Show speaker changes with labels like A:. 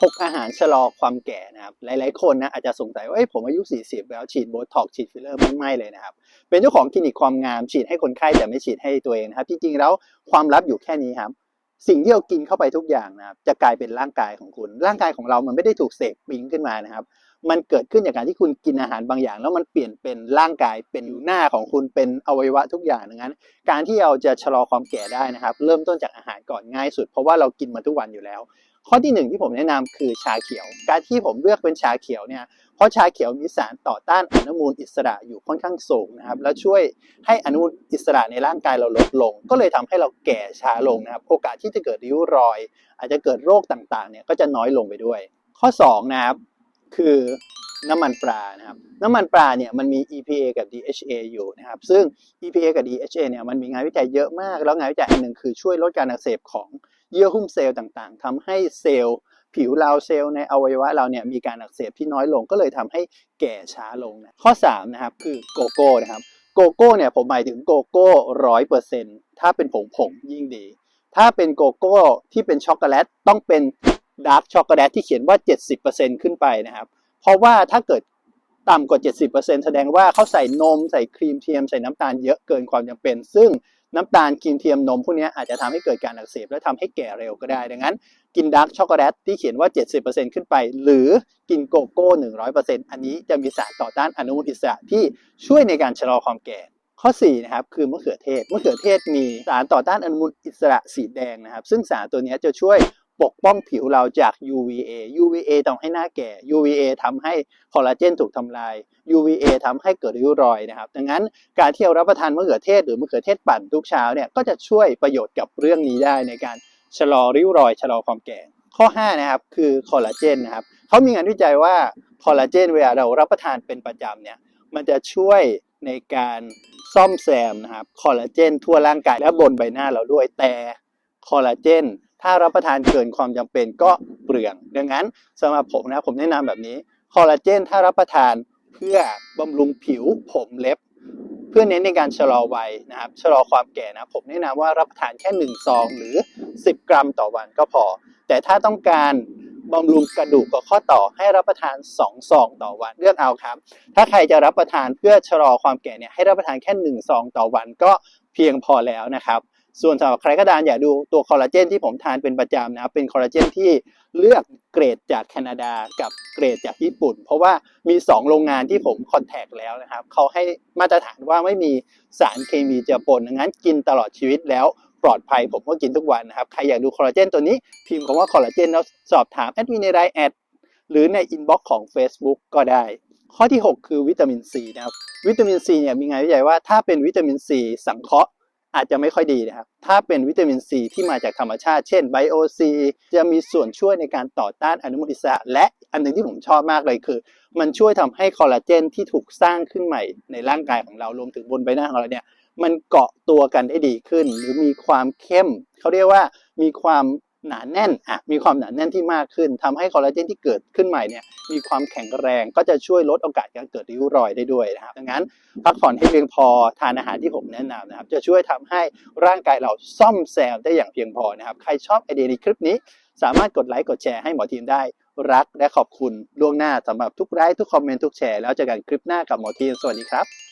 A: พกอาหารชะลอความแก่นะครับ หลายๆคนนะอาจจะสงสัยว่าเอ้ยผมอายุ 40 แล้วฉีดโบท็อกฉีดฟิลเลอร์ไม่ไม่เลยนะครับ เป็นเจ้าของคลินิกความงามฉีดให้คนไข้แต่ไม่ฉีดให้ตัวเองนะครับ จริงๆแล้วความลับอยู่แค่นี้ครับ สิ่งที่เรากินเข้าไปทุกอย่างนะครับจะกลายเป็นร่างกายของคุณ ร่างกายของเรามันไม่ได้ถูกเสกปิ้งขึ้นมานะครับ มันเกิดขึ้นจากการที่คุณกินอาหารบางอย่าง แล้วมันเปลี่ยนเป็นร่างกายเป็นอยู่หน้าของคุณเป็นอวัยวะทุกอย่างดังนั้น การที่เราจะชะลอความแก่ได้นะครับ เริ่มต้นจากอาหารก่อนง่ายสุด เพราะว่าเรากินมาทุกวันอยู่แล้ว ข้อที่หนึ่งที่ผมแนะนำคือชาเขียว การที่ผมเลือกเป็นชาเขียวเนี่ยเพราะชาเขียวมีสารต่อต้านอนุมูลอิสระอยู่ค่อนข้างสูงนะครับแล้วช่วยให้อนุมูลอิสระในร่างกายเราลดลง ก็เลยทำให้เราแก่ช้าลงนะครับโอกาสที่จะเกิดริ้วรอย อาจจะเกิดโรคต่างๆเนี่ยก็จะน้อยลงไปด้วย ข้อสองนะครับ คือน้ำมันปลานะครับน้ำมันปลาเนี่ยมันมี EPA กับ DHA อยู่นะครับ ซึ่ง EPA กับ DHA เนี่ยมันมีงานวิจัยเยอะมาก แล้วงานวิจัยอันหนึ่งคือช่วยลดการอักเสบของเยื่อหุ้มเซลล์ต่างๆทำให้เซลล์ ผิวเราเซลล์ในอวัยวะเราเนี่ยมีการอักเสบที่น้อยลงก็เลยทำให้แก่ช้าลงนะข้อ3นะครับคือโกโก้นะครับโกโก้เนี่ยผมหมายถึงโกโก้ร้อยเปอร์เซ็นต์ถ้าเป็นผงผงๆยิ่งดี ถ้าเป็นโกโก้ที่เป็นช็อกโกแลตต้องเป็น ดาร์กช็อกโกแลตที่เขียนว่า 70%ขึ้นไปนะครับ เพราะว่าถ้าเกิดต่ำกว่า 70%แสดงว่าเขาใส่นมใส่ครีมเทียมใส่น้ำตาลเยอะเกินความจำเป็น ซึ่งน้ำตาลครีมเทียมนมพวกนี้อาจจะทำให้เกิดการอักเสบและทำให้แก่เร็วก็ได้ ดังนั้น กินดาร์กช็อกโกแลตที่เขียนว่า 70%ขึ้นไป หรือกินโกโก้ 100%อันนี้จะมีสารต่อต้านอนุมูลอิสระที่ช่วยในการชะลอความแก่ข้อ4นะครับคือมะเขือเทศมะเขือเทศมีสารต่อต้านอนุมูลอิสระสีแดงนะครับ ซึ่งสารตัวนี้จะช่วย ปกป้องผิวเราจาก UVA UVA ทำให้หน้าแก่ UVA ทำให้คอลลาเจนถูกทำลาย UVA ทำให้เกิดริ้วรอยนะครับ ดังนั้นการที่เรารับประทานมะเขือเทศหรือมะเขือเทศปั่นทุกเช้าเนี่ยก็จะช่วยประโยชน์กับเรื่องนี้ได้ในการชะลอริ้วรอย ชะลอความแก่ ข้อ 5 นะครับ คือคอลลาเจนนะครับเขามีงานวิจัยว่าคอลลาเจนเวลาเรารับประทานเป็นประจำเนี่ยมันจะช่วยในการซ่อมแซมนะครับคอลลาเจนทั่วร่างกายและบนใบหน้าเราด้วยแต่คอลลาเจน ถ้ารับประทานเกินความจำเป็นก็เปลือง ดังนั้นสำหรับผมนะผมแนะนำแบบนี้คอลลาเจนถ้ารับประทานเพื่อบำรุงผิวผมเล็บ เพื่อเน้นในการชะลอวัยนะครับชะลอความแก่นะผมแนะนำว่ารับประทานแค่ 1 ซอง หรือ 10 กรัมต่อวันก็พอ แต่ถ้าต้องการบำรุงกระดูกกับข้อต่อให้รับประทาน 2 ซองต่อวันเลือกเอาครับ ถ้าใครจะรับประทานเพื่อชะลอความแก่เนี่ยให้รับประทานแค่ 1 ซองต่อวันก็เพียงพอแล้วนะครับ ส่วนสำหรับใครก็ตามอยากดูตัวคอลลาเจนที่ผมทานเป็นประจำนะครับ เป็นคอลลาเจนที่เลือกเกรดจากแคนาดากับเกรดจากญี่ปุ่น เพราะว่ามี 2 โรงงานที่ผมคอนแทคแล้วนะครับเขาให้มาตรฐานว่าไม่มีสารเคมีเจือปนดังนั้นกินตลอดชีวิตแล้วปลอดภัยผมก็กินทุกวันนะครับ ใครอยากดูคอลลาเจนตัวนี้พิมพ์คำว่าคอลลาเจนแล้วสอบถามแอดมินในไลน์แอดหรือในอินบ็อกซ์ของ Facebook ก็ได้ ข้อที่ 6 คือวิตามินซีนะครับ วิตามินซีเนี่ยมีงานวิจัยว่าถ้าเป็นวิตามินซีสังเคราะห์ อาจจะไม่ค่อยดีนะครับ ถ้าเป็นวิตามินซีที่มาจากธรรมชาติ เช่นไบโอซีจะมีส่วนช่วยในการต่อต้านอนุมูลอิสระ และอันหนึ่งที่ผมชอบมากเลยคือ มันช่วยทำให้คอลลาเจนที่ถูกสร้างขึ้นใหม่ในร่างกายของเรารวมถึงบนใบหน้าของเราเนี่ยมันเกาะตัวกันได้ดีขึ้น หรือมีความเข้ม เขาเรียกว่ามีความ หนาแน่นอะมีความหนาแน่นที่มากขึ้นทำให้คอลลาเจนที่เกิดขึ้นใหม่เนี่ยมีความแข็งแรงก็จะช่วยลดโอกาสการเกิดริ้วรอยได้ด้วยนะครับดังนั้นพักผ่อนให้เพียงพอทานอาหารที่ผมแนะนำนะครับจะช่วยทำให้ร่างกายเราซ่อมแซมได้อย่างเพียงพอนะครับใครชอบไอเดียในคลิปนี้ สามารถกดไลค์กดแชร์ให้หมอทีมได้รักและขอบคุณล่วงหน้าสำหรับทุกไลค์ทุกคอมเมนต์ทุกแชร์แล้วเจอกันคลิปหน้ากับหมอทีมสวัสดีครับ